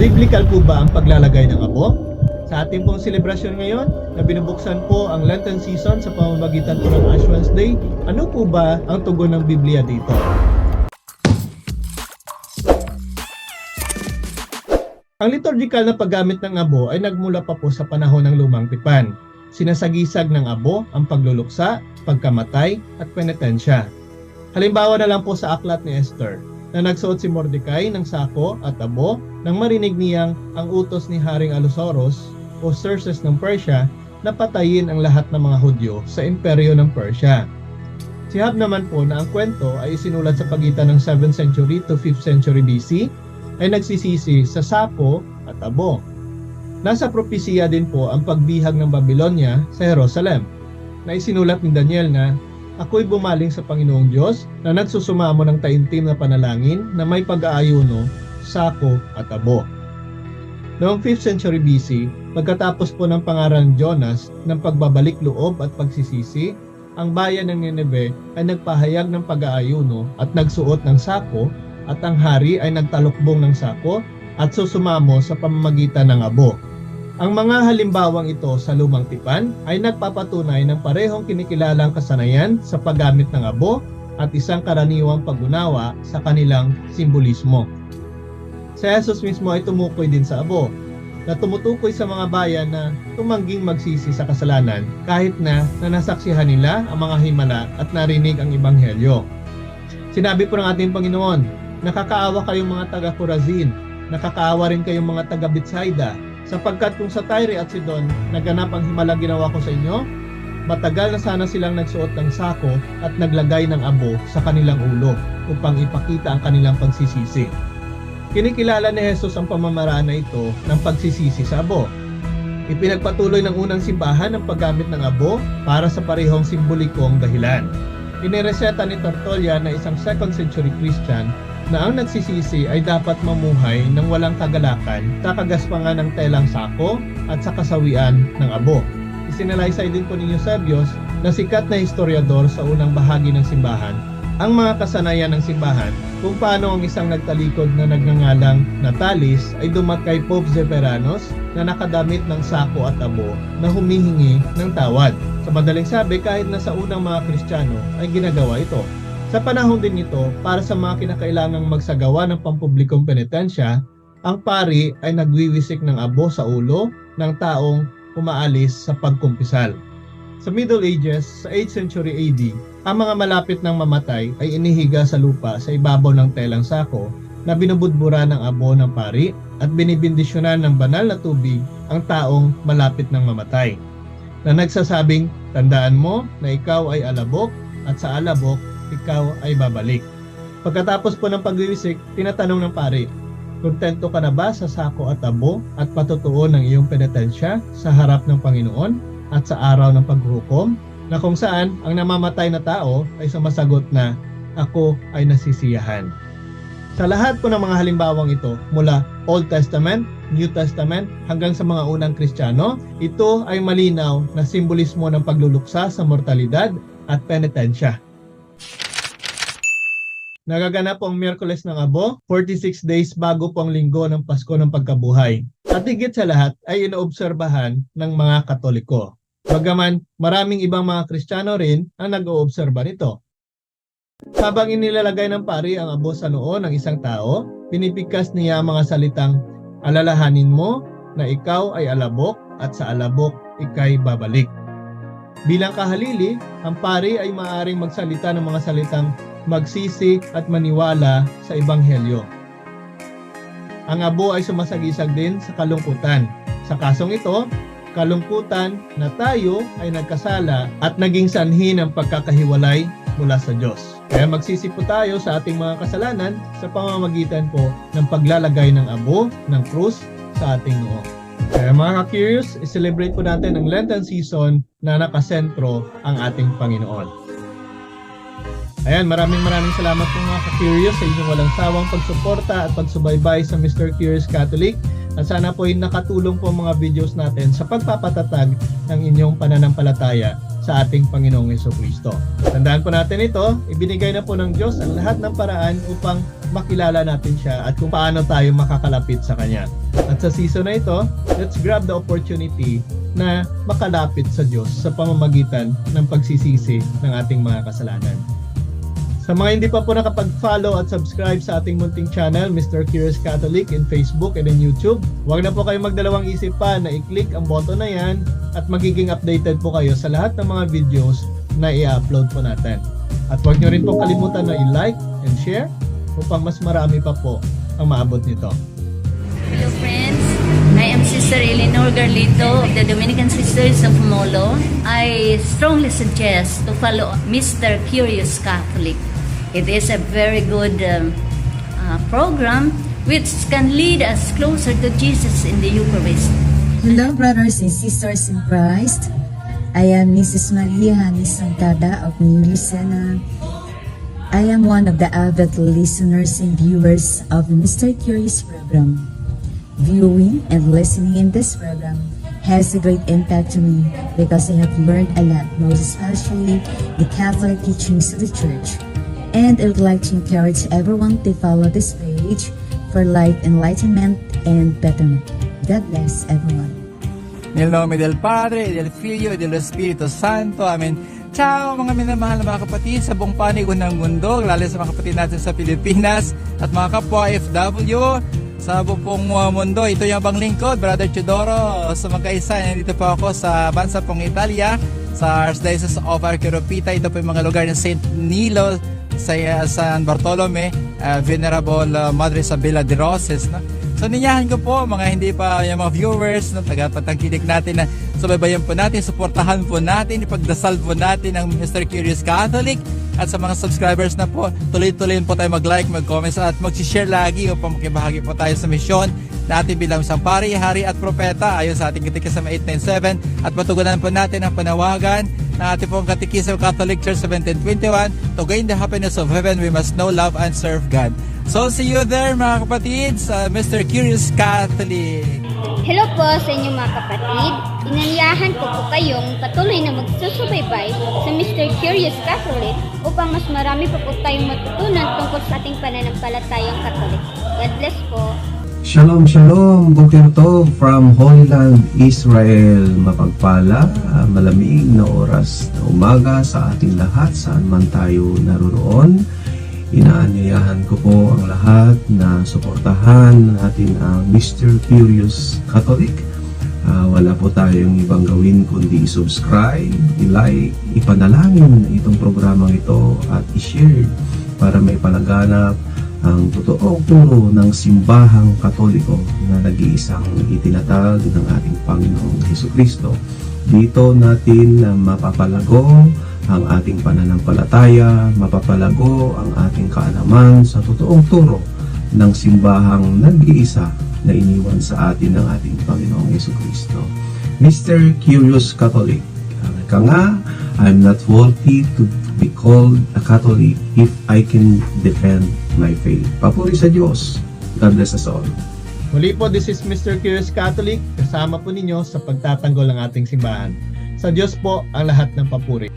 Biblical po ba ang paglalagay ng abo? Sa ating pong selebrasyon ngayon, na binubuksan po ang Lenten season sa pamamagitan po ng Ash Wednesday, ano po ba ang tugon ng Biblia dito? Ang liturgical na paggamit ng abo ay nagmula pa po sa panahon ng lumang tipan. Sinasagisag ng abo ang pagluluksa, pagkamatay, at penitensya. Halimbawa na lang po sa aklat ni Esther, na nagsuot si Mordecai ng sako at abo nang marinig niyang ang utos ni Haring Allosaurus o Xerxes ng Persia na patayin ang lahat ng mga Hudyo sa imperyo ng Persia. Sihab naman po na ang kwento ay isinulat sa pagitan ng 7th century to 5th century BC ay nagsisisi sa sako at abo. Nasa propesiya din po ang pagbihag ng Babylonia sa Jerusalem na isinulat ni Daniel na Ako'y bumaling sa Panginoong Diyos na nagsusumamo ng taimtim na panalangin na may pag-aayuno, sako at abo. Noong 5th century BC, pagkatapos po ng pangaral ng Jonas ng pagbabalik loob at pagsisisi, ang bayan ng Nineveh ay nagpahayag ng pag-aayuno at nagsuot ng sako at ang hari ay nagtalukbong ng sako at susumamo sa pamamagitan ng abo. Ang mga halimbawang ito sa lumang tipan ay nagpapatunay ng parehong kinikilalang kasanayan sa paggamit ng abo at isang karaniwang pag-unawa sa kanilang simbolismo. Si Jesus mismo ay tumukoy din sa abo na tumutukoy sa mga bayan na tumangging magsisi sa kasalanan kahit na nanasaksihan nila ang mga himala at narinig ang ibanghelyo. Sinabi po ng ating Panginoon, nakakaawa kayong mga taga Corazin, nakakaawa rin kayong mga taga Bethsaida, sapagkat kung sa Tyre at Sidon naganap ang himalang ginawa ko sa inyo, matagal na sana silang nagsuot ng sako at naglagay ng abo sa kanilang ulo upang ipakita ang kanilang pagsisisi. Kinikilala ni Jesus ang pamamaraan na ito ng pagsisisi sa abo. Ipinagpatuloy ng unang simbahan ang paggamit ng abo para sa parehong simbolikong dahilan. Inireseta ni Tertullian na isang 2nd century Christian na ang nagsisisi ay dapat mamuhay ng walang kagalakan, kakagaspangan ng telang sako at sa kasawian ng abo. Isinalaysay din po ni Eusebius na sikat na historiador sa unang bahagi ng simbahan ang mga kasanayan ng simbahan kung paano ang isang nagtalikod na nagngangalang Natalis ay dumat kay Pope Zephyranus na nakadamit ng sako at abo na humihingi ng tawad. Sa madaling sabi, kahit na sa unang mga Kristiyano ay ginagawa ito. Sa panahon din ito, para sa mga kinakailangang magsagawa ng pampublikong penitensya, ang pari ay nagwiwisik ng abo sa ulo ng taong umaalis sa pagkumpisal. Sa Middle Ages, sa 8th century AD, ang mga malapit ng mamatay ay inihiga sa lupa sa ibabaw ng telang sako na binubudbura ng abo ng pari at binibindisyonan ng banal na tubig ang taong malapit ng mamatay. Na nagsasabing, tandaan mo na ikaw ay alabok at sa alabok, ikaw ay babalik. Pagkatapos po ng pagwiwisik, tinatanong ng pari, kontento ka na ba sa sako at abo at patutuon ng iyong penitensya sa harap ng Panginoon at sa araw ng paghukom na kung saan ang namamatay na tao ay sumasagot na ako ay nasisiyahan. Sa lahat po ng mga halimbawang ito, mula Old Testament, New Testament, hanggang sa mga unang Kristiyano, ito ay malinaw na simbolismo ng pagluluksa sa mortalidad at penitensya. Nagaganap po ang Miyerkules ng Abo, 46 days bago po ang linggo ng Pasko ng Pagkabuhay. At higit sa lahat ay inoobserbahan ng mga Katoliko. Bagaman maraming ibang mga Kristiyano rin ang nag-oobserba nito. Habang inilalagay ng pari ang abo sa noo ng isang tao, pinipigkas niya ang mga salitang alalahanin mo na ikaw ay alabok at sa alabok ikay babalik. Bilang kahalili, ang pari ay maaaring magsalita ng mga salitang magsisi at maniwala sa Ebanghelyo. Ang abo ay sumasagisag din sa kalungkutan. Sa kasong ito, kalungkutan na tayo ay nagkasala at naging sanhi ng pagkakahiwalay mula sa Diyos. Kaya magsisi po tayo sa ating mga kasalanan sa pamamagitan po ng paglalagay ng abo ng krus sa ating noo. Kaya mga ka-curious, i-celebrate po natin ang Lenten season na nakasentro ang ating Panginoon. Ayan, maraming maraming salamat po mga ka-curious sa inyong walang sawang pagsuporta at pagsubaybay sa Mr. Curious Catholic. At sana po ay nakatulong po mga videos natin sa pagpapatatag ng inyong pananampalataya sa ating Panginoong Yeso Kristo. Tandaan po natin ito, ibinigay na po ng Diyos ang lahat ng paraan upang makilala natin siya at kung paano tayo makakalapit sa Kanya. At sa season na ito, let's grab the opportunity na makalapit sa Diyos sa pamamagitan ng pagsisisi ng ating mga kasalanan. Sa mga hindi pa po nakapag-follow at subscribe sa ating munting channel, Mr. Curious Catholic in Facebook and in YouTube, huwag na po kayong magdalawang isip pa na i-click ang button na yan at magiging updated po kayo sa lahat ng mga videos na i-upload po natin. At huwag nyo rin po kalimutan na i-like and share upang mas marami pa po ang maabot nito. Hello friends, I am Sister Eleanor Garlito of the Dominican Sisters of Molo. I strongly suggest to follow Mr. Curious Catholic. It is a very good um, uh, program which can lead us closer to Jesus in the Eucharist. Hello, brothers and sisters in Christ. I am Mrs. Maria Hanis Santada of New Lucena. I am one of the avid listeners and viewers of Mr. Curious program. Viewing and listening in this program has a great impact to me because I have learned a lot, most especially the Catholic teachings of the Church. And I would like to encourage everyone to follow this page for light enlightenment and betterment. God bless everyone. Nel nome del Padre, e del Figlio, e dello Spirito Santo. Amen. Ciao mga minamahal na mga kapatid sa buong panig ng mundo, lalo sa mga kapatid natin sa Pilipinas at mga kapwa FW sa buong uh, mundo. Ito yung abang lingkod, Brother Chidoro. Sa magkaisa, nandito po ako sa bansa pong Italia, sa Archdiocese of Arqueropita. Ito po yung mga lugar ng St. Nilo, sa uh, San Bartolome, uh, Venerable uh, Madre Isabella de Roses. No? So ninyahan ko po mga hindi pa yung mga viewers na tagapatangkilik natin na subaybayan po natin, suportahan po natin, ipagdasal po natin ang Mr. Curious Catholic at sa mga subscribers na po, tuloy-tuloy po tayo mag-like, mag-comment at mag-share lagi upang makibahagi po tayo sa misyon natin bilang isang pari, hari at propeta ayon sa ating katikisam 897 at matugunan po natin ang panawagan ng ating pong katikisam Catholic Church 1721 to gain the happiness of heaven we must know, love and serve God. So see you there mga kapatid sa Mr. Curious Catholic. Hello po sa inyong mga kapatid. Inanyahan ko po kayong patuloy na magsusubaybay sa Mr. Curious Catholic upang mas marami pa po tayong matutunan tungkol sa ating pananampalatayang Katolik. God bless po. Shalom, shalom, Boker Tov from Holy Land, Israel. Mapagpala, malamig na oras na umaga sa ating lahat, saan man tayo naroon. Inaanyayahan ko po ang lahat na suportahan natin ang Mr. Curious Catholic. Ah, wala po tayong ibang gawin kundi subscribe, i-like, ipanalangin itong programang ito at i-share para may palaganap ang totoong turo ng simbahang katoliko na nag-iisang itinatag ng ating Panginoong Heso Kristo. Dito natin na mapapalago ang ating pananampalataya, mapapalago ang ating kaalaman sa totoong turo ng simbahang nag-iisa na iniwan sa atin ng ating Panginoong Yeso Kristo. Mr. Curious Catholic, ika nga, I'm not worthy to be called a Catholic if I can defend my faith. Papuri sa Diyos. God bless us all. Muli po, this is Mr. Curious Catholic, kasama po ninyo sa pagtatanggol ng ating simbahan. Sa Diyos po ang lahat ng papuri.